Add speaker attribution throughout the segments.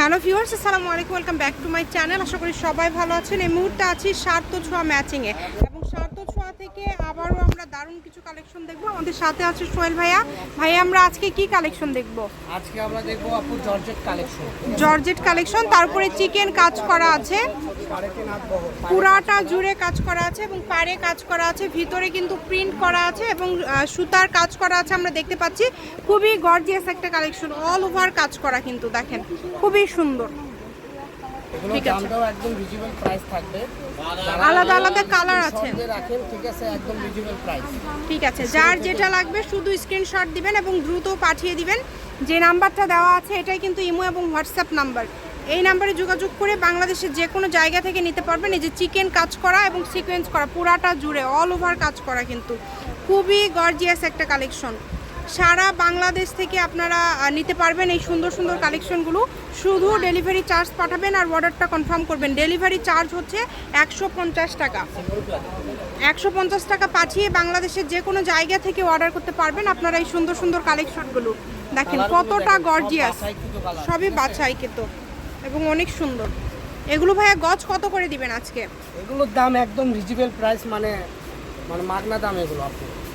Speaker 1: Hello viewers, আসসালামু আলাইকুম, welcome back to my channel. আশা করি সবাই ভালো আছেন। এই মুহূর্তে আছি সার্থ ছোঁয়া ম্যাচিংয়ে। এবং সার্থ ছোঁয়া থেকে আবারও আমরা দারুণ কিছু কালেকশন দেখব। আমাদের সাথে আছে সোহেল ভাইয়া। ভাইয়া আমরা আজকে কি কালেকশন দেখব?
Speaker 2: আজকে আমরা দেখব আপু জর্জেট কালেকশন
Speaker 1: জর্জেট কালেকশন তারপরে চিকেন কাজ করা আছে। পুরাটা জুড়ে কাজ করা আছে এবং পাড়ে কাজ করা আছে। ভিতরে কিন্তু প্রিন্ট করা আছে এবং সুতার কাজ করা আছে আমরা দেখতে পাচ্ছি। খুবই গর্জিয়াস একটা কালেকশন অল ওভার কাজ করা কিন্তু দেখেন। খুবই সুন্দর। ঠিক আছে।
Speaker 2: দামটাও একদম রিজনেবল প্রাইস থাকবে।
Speaker 1: আলাদা আলাদা কালার আছে।
Speaker 2: রাখেন ঠিক আছে একদম রিজনেবল প্রাইস
Speaker 1: ঠিক আছে যার যেটা লাগবে শুধু স্ক্রিনশট দিবেন এবং দ্রুত পাঠিয়ে দিবেন। যে নাম্বারটা দেওয়া আছে এটাই কিন্তু ইমো এবং হোয়াটসঅ্যাপ নাম্বার। এই নাম্বারে যোগাযোগ করে বাংলাদেশের যে কোনো জায়গা থেকে নিতে পারবেন। এই যে চিকেন কাজ করা এবং সিকোয়েন্স করা পুরাটা জুড়ে অল ওভার কাজ করা কিন্তু। খুবই গর্জিয়াস একটা কালেকশন সারা বাংলাদেশ থেকে আপনারা নিতে পারবেন এই সুন্দর সুন্দর কালেকশনগুলো। শুধু ডেলিভারি চার্জ পাঠাবেন আর অর্ডারটা কনফার্ম করবেন। ডেলিভারি চার্জ হচ্ছে একশো পঞ্চাশ টাকা। একশো পঞ্চাশ টাকা পাঠিয়ে বাংলাদেশের যে কোনো জায়গা থেকে অর্ডার করতে পারবেন আপনারা এই সুন্দর সুন্দর কালেকশনগুলো। দেখেন কতটা গর্জিয়াস। সবই বাছাই কিন্তু এবং অনেক সুন্দর। এগুলো ভাইয়া গজ কত করে দিবেন আজকে?
Speaker 2: এগুলোর দাম একদম রিজনেবল প্রাইস মানে মানে মাগনা দাম এগুলো আপু। ঠিক আছে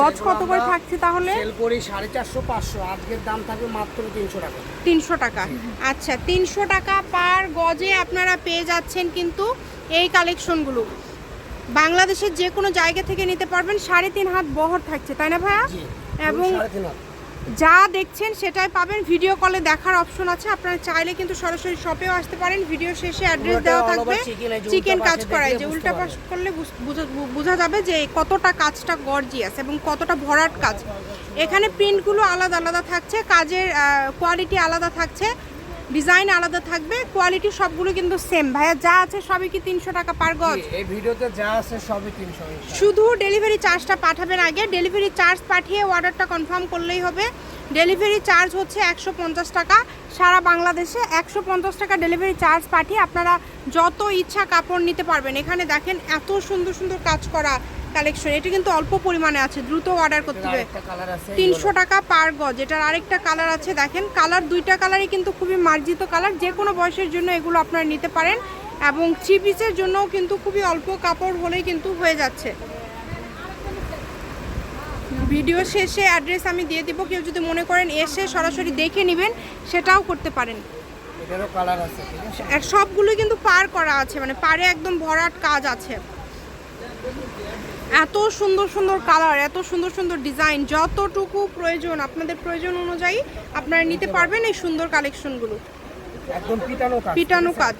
Speaker 1: গজ কত করে থাকছে তাহলে?
Speaker 2: সেল করি সাড়ে চারশো পাঁচশো। আজকের দাম থাকবে মাত্র তিনশো টাকা।
Speaker 1: তিনশো টাকা। আচ্ছা তিনশো টাকা পার গজে আপনারা পেয়ে যাচ্ছেন কিন্তু এই কালেকশনগুলো। বাংলাদেশের যে কোনো জায়গা থেকে নিতে পারবেন সাড়ে তিন হাত বহর থাকছে তাই না ভাইয়া? এবং। যা দেখছেন সেটাই পাবেন। ভিডিও কলে দেখার অপশন আছে। আপনারা চাইলে কিন্তু সরাসরি শপেও আসতে পারেন। ভিডিও শেষে অ্যাড্রেস দেওয়া থাকবে। চিকেন কাজ করায় যে উল্টা পাশ করলে বোঝা- বোঝা যাবে যে কতটা কাজটা গর্জিয়াস এবং কতটা ভরাট কাজ। এখানে প্রিন্টগুলো আলাদা আলাদা থাকছে। কাজের কোয়ালিটি আলাদা থাকছে। ডিজাইন আলাদা থাকবে কোয়ালিটি সবগুলো কিন্তু সেম ভাইয়া যা আছে সবই কি তিনশো টাকা পার গজ?
Speaker 2: এই ভিডিওতে যা আছে সবই তিনশো
Speaker 1: শুধু ডেলিভারি চার্জটা পাঠাবেন আগে। ডেলিভারি চার্জ পাঠিয়ে অর্ডারটা কনফার্ম করলেই হবে। ডেলিভারি চার্জ হচ্ছে একশো পঞ্চাশ টাকা। সারা বাংলাদেশে একশো পঞ্চাশ টাকা ডেলিভারি চার্জ পাঠিয়ে আপনারা যত ইচ্ছা কাপড় নিতে পারবেন। এখানে দেখেন এত সুন্দর সুন্দর কাজ করা কালেকশন এটা কিন্তু অল্প পরিমাণে আছে দ্রুত অর্ডার করতে হবে। তিনশো টাকা পার গজ এটার আরেকটা কালার আছে দেখেন কালার দুইটা কালারই কিন্তু খুবই মার্জিত কালার যে কোনো বয়সের জন্য এগুলো আপনারা নিতে পারেন এবং থ্রি পিসের জন্যও কিন্তু খুবই অল্প কাপড় হলেই কিন্তু হয়ে যাচ্ছে। ভিডিও শেষে অ্যাড্রেস আমি দিয়ে দিব কেউ যদি মনে করেন এসে সরাসরি দেখে নেবেন সেটাও করতে পারেন। সবগুলোই কিন্তু পার করা আছে মানে পারে একদম ভরাট কাজ আছে। এত সুন্দর সুন্দর কালার এত সুন্দর সুন্দর ডিজাইন যতটুকু প্রয়োজন আপনাদের প্রয়োজন অনুযায়ী আপনারা নিতে পারবেন এই সুন্দর কালেকশনগুলো।
Speaker 2: একদম পিটানো কাজ।
Speaker 1: পিটানো কাজ।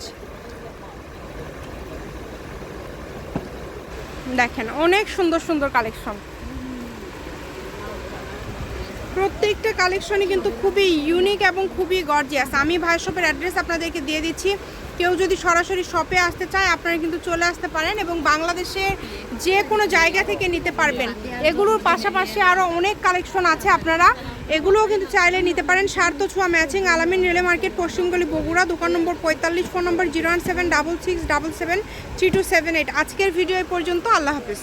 Speaker 1: দেখেন অনেক সুন্দর সুন্দর কালেকশন। প্রত্যেকটা কালেকশনই কিন্তু খুবই ইউনিক এবং খুবই গর্জিয়াস আমি ভাই শপের অ্যাড্রেস আপনাদেরকে দিয়ে দিচ্ছি। কেউ যদি সরাসরি শপে আসতে চায়, আপনারা কিন্তু চলে আসতে পারেন এবং বাংলাদেশে যে কোনো জায়গা থেকে নিতে পারবেন। এগুলোর পাশাপাশি আরও অনেক কালেকশন আছে আপনারা। এগুলোও কিন্তু চাইলে নিতে পারেন। সার্থ ছোঁয়া ম্যাচিং আলামিন রেলে মার্কেট, পশ্চিমগলি বগুড়া, দোকান নম্বর পঁয়তাল্লিশ, phone number zero one seven double six double seven three two seven eight. আজকের ভিডিও পর্যন্ত। আল্লাহ হাফিজ।